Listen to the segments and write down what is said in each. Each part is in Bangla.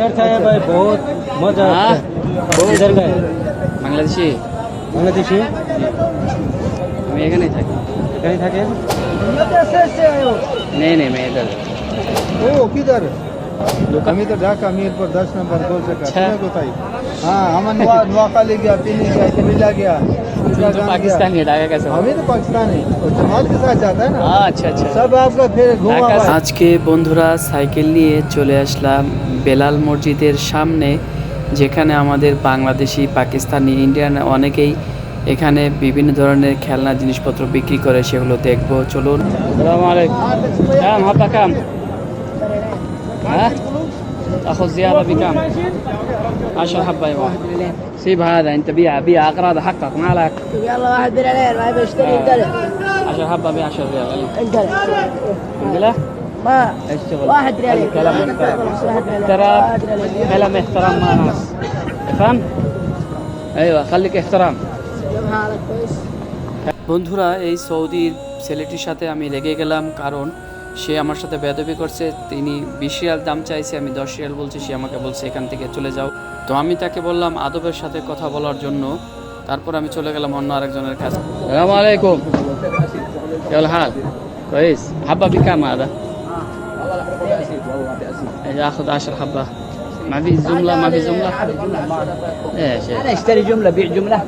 इधर था भाई बहुत मजा हाँ? बहुत इधर का है বাংলাদেশি बांग्लादेशी আমি এখানেই থাকি कहीं था क्या নেই নেই मैं इधर ओ किधर আমি তো ঢাকা মিরপুর দশ নম্বর গোল से अच्छा। बताई हाँ हम नौखाली गया पिनी गया तिबिला गया আজকে বন্ধুরা সাইকেল নিয়ে চলে আসলাম বেলাল মসজিদের সামনে যেখানে আমাদের বাংলাদেশি পাকিস্তানি ইন্ডিয়ান অনেকেই এখানে বিভিন্ন ধরনের খেলনা জিনিসপত্র বিক্রি করে সেগুলো দেখব। চলুন। আসসালামু আলাইকুম। হ্যাঁ হ্যাঁ? تاخذ زيادة بكم؟ 10 حبة يا واحد سيب هذا انت بيع بيع اقراض حقك ما لك يلا واحد بريالين ما بيشتري انقلع 10 حبة ب 10 ريال انقلع انقلة ما ايش شغل؟ واحد ريالين كلام خلاص واحد ريالين احترام واحد ريالين كلام احترام مع ناس فهم؟ ايوه خليك احترام جيبها لك كويس বন্ধুরা এই সৌদির ছেলেটির সাথে আমি রেগে গেলাম কারণ সে আমার সাথে বেদবি করছে তিনি বিশ রিয়াল দাম চাইছে আমি দশ রিয়াল বলছি সে আমাকে বলছে এখান থেকে চলে যাও তো আমি তাকে বললাম আদবের সাথে কথা বলার জন্য তারপর আমি চলে গেলাম অন্য আরেকজনের কাছে السلام عليكم كيف الحال؟ كويس حبة بكم هذا؟ اجي اخذ 10 حبة ما في الجملة ما في جملة. ايش اشتري جملة بيع جملة.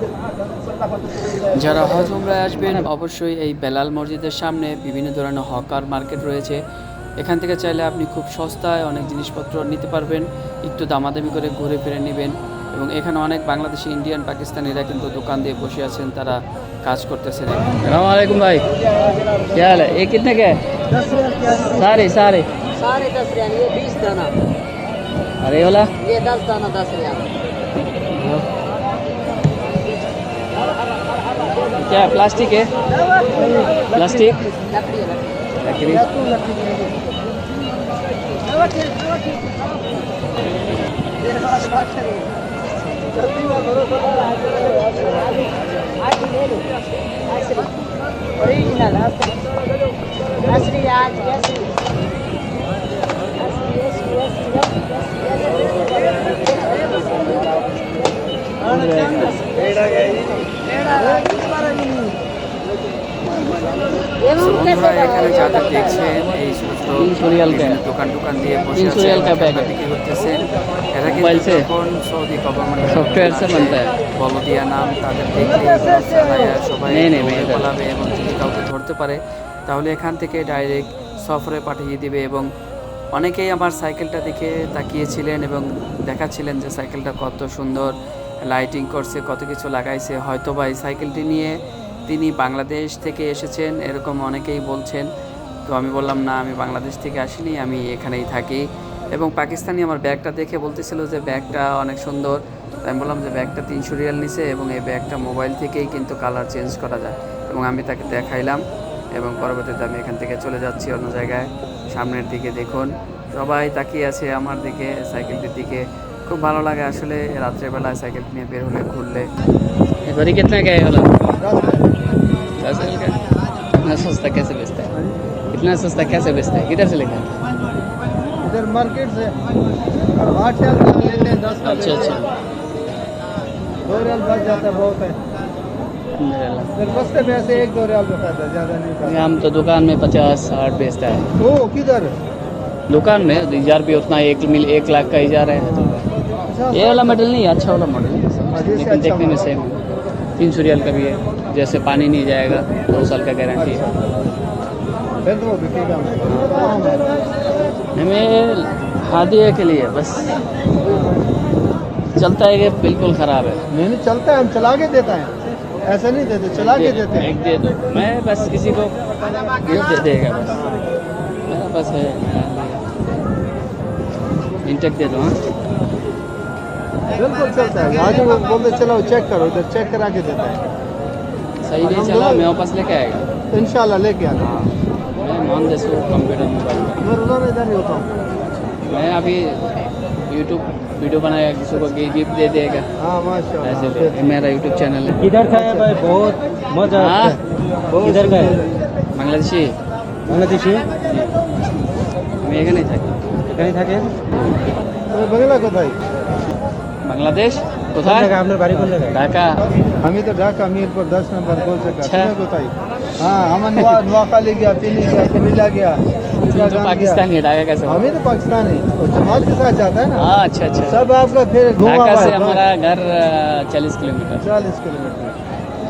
যারা হজ উমরায় আসবেন অবশ্যই এই বেলাল মসজিদের সামনে বিভিন্ন ধরনের হকার মার্কেট রয়েছে। এখান থেকে চাইলে আপনি খুব সস্তায় অনেক জিনিসপত্র নিতে পারবেন। একটু দামাদামি করে ঘুরে ফিরে নেবেন। এবং এখানে অনেক বাংলাদেশি ইন্ডিয়ান পাকিস্তানিরা কিন্তু দোকান দিয়ে বসে আছেন তারা কাজ করতেছেন। সালাম আলাইকুম ভাই। কে হাল? এ দশ রিয়াল দানা। अरे वाला। ये दस दाना दस रियाल क्या प्लास्टिक है? प्लास्टिक? लकड़ी। ओरिजिनल असली आज বন্ধুরা এখানে যারা দেখছেন এই সমস্ত। দোকান দোকান দিয়ে বসে আছে। বিক্রি এরা কিন্তু? সৌদি গভর্নমেন্ট সফটওয়্যার সে বলদিয়া নাম তাদের দেখলে সবাই এবং যদি কাউকে ধরতে পারে তাহলে এখান থেকে ডাইরেক্ট সফরে পাঠিয়ে দিবে এবং অনেকেই আমার সাইকেলটা দেখে তাকিয়েছিলেন এবং দেখাচ্ছিলেন যে সাইকেলটা কত সুন্দর লাইটিং করছে কত কিছু লাগাইছে হয়তো বা এই সাইকেলটি নিয়ে তিনি বাংলাদেশ থেকে এসেছেন, এরকম অনেকেই বলছেন। তো আমি বললাম, না, আমি বাংলাদেশ থেকে আসিনি, আমি এখানেই থাকি। এবং পাকিস্তানি আমার ব্যাগটা দেখে বলতেছিল যে, ব্যাগটা অনেক সুন্দর। আমি বললাম যে, ব্যাগটা তিনশো রিয়াল নিছে এবং এই ব্যাগটা মোবাইল থেকেই কিন্তু কালার চেঞ্জ করা যায়। এবং আমি তাকে দেখাইলাম এবং পরবর্তীতে আমি এখান থেকে চলে যাচ্ছি অন্য জায়গায়। সামনের দিকে দেখুন, সবাই তাকিয়ে আছে আমার দিকে, সাইকেলটির দিকে। খুব ভালো লাগে আসলে রাত্রেবেলায় সাইকেল নিয়ে বের হলে, ঘুরলে। এবারে কেতনা গায়ে হলো? दस रियाल का इतना सस्ता कैसे बेचता है? इतना सस्ता कैसे बेचता है? किधर से लेकर है? इधर मार्केट से। आठ रियाल का लेते हैं दस का अच्छा अच्छा दो रियाल बच जाता है बहुत है। फिर बचते पैसे एक दो रियाल ज़्यादा नहीं हम तो दुकान में पचास साठ बेचता है। ओ किधर? दुकान में इजार भी उतना एक मिल एक लाख का इजार है तो ये वाला मॉडल नहीं अच्छा वाला मॉडल है। अच्छा देखने में सेम है। तीन सौ रियाल का भी है जैसे पानी नहीं जाएगा दो साल का गारंटी है। हमें हादिया के लिए बस। चलता है कि बिल्कुल ख़राब है। नहीं नहीं चलता है हम चला के देता है। ऐसा नहीं देते चला के देते हैं। एक दे दो। मैं बस किसी को दे देगा बस बस है। इंटेक दे दो हाँ। बिल्कुल चलता है आज वो बोलते चलो चेक करो इधर चेक करा के देता है सही नहीं चला मैं वापस लेके आएगा इंशाल्लाह लेके आना मैं मान दे सो कंप्यूटर मोबाइल में मैं रोजाना इधर ही होता हूँ मैं अभी यूट्यूब वीडियो बनाएगा किसी को गिफ्ट दे देगा हाँ माशा ऐसे ले ये मेरा यूट्यूब चैनल है इधर था भाई बहुत मजा हाँ? इधर का है बांग्लादेशी बांग्लादेशी আমি এখানেই থাকি कहीं था क्या তুমি বাংলা কোথায় বাংলাদেশ কোন কোথায় জায়গায় আপনার বাড়ি কোন জায়গায় ঢাকা আমি তো ঢাকা মিরপুর दस नंबर गोल से अच्छा। তুমি কোথায় हाँ हम नुआ नुआखाली गया पीली गया कुमिल्ला गया तुम तो उत्तराखंड पाकिस्तानी है ढाका कैसे गया। हम ही तो पाकिस्तानी और जमात के साथ जाता है ना हाँ अच्छा अच्छा सब आपका फिर घुमा ढाका हुआ से है हमारा घर चालीस किलोमीटर चालीस किलोमीटर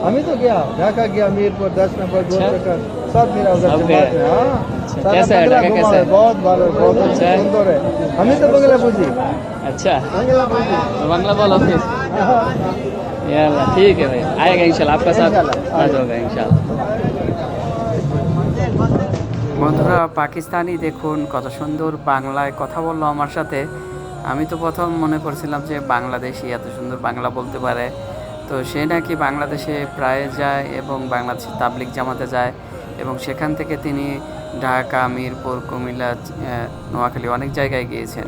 हम ही तो गया ढाका गया मीरपुर दस नंबर गोल अच्छा। चक्कर सब मेरा उधर सब जमात गए। में हाँ अच्छा, सारा कैसा है? बंगला ढाका घुमा कैसा है, है? बहुत भालो बहुत अच्छा है? सुंदर है हम ही तो बंगला बुझी अच्छा बंगला बुझी तो बांग्ला बोलो फिर यार ठीक है भाई आएगा इंशाल्लाह आपका साथ इंशाल्लाह, आज होगा इंशाल्लाह বন্ধুরা পাকিস্তানি দেখুন কত সুন্দর বাংলায় কথা বললো আমার সাথে আমি তো প্রথম মনে করছিলাম যে বাংলাদেশি এত সুন্দর বাংলা বলতে পারে তো সে নাকি বাংলাদেশে প্রায় যায় এবং বাংলাদেশে তাবলিক জামাতে যায় এবং সেখান থেকে তিনি ঢাকা মিরপুর কুমিল্লা নোয়াখালী অনেক জায়গায় গিয়েছেন।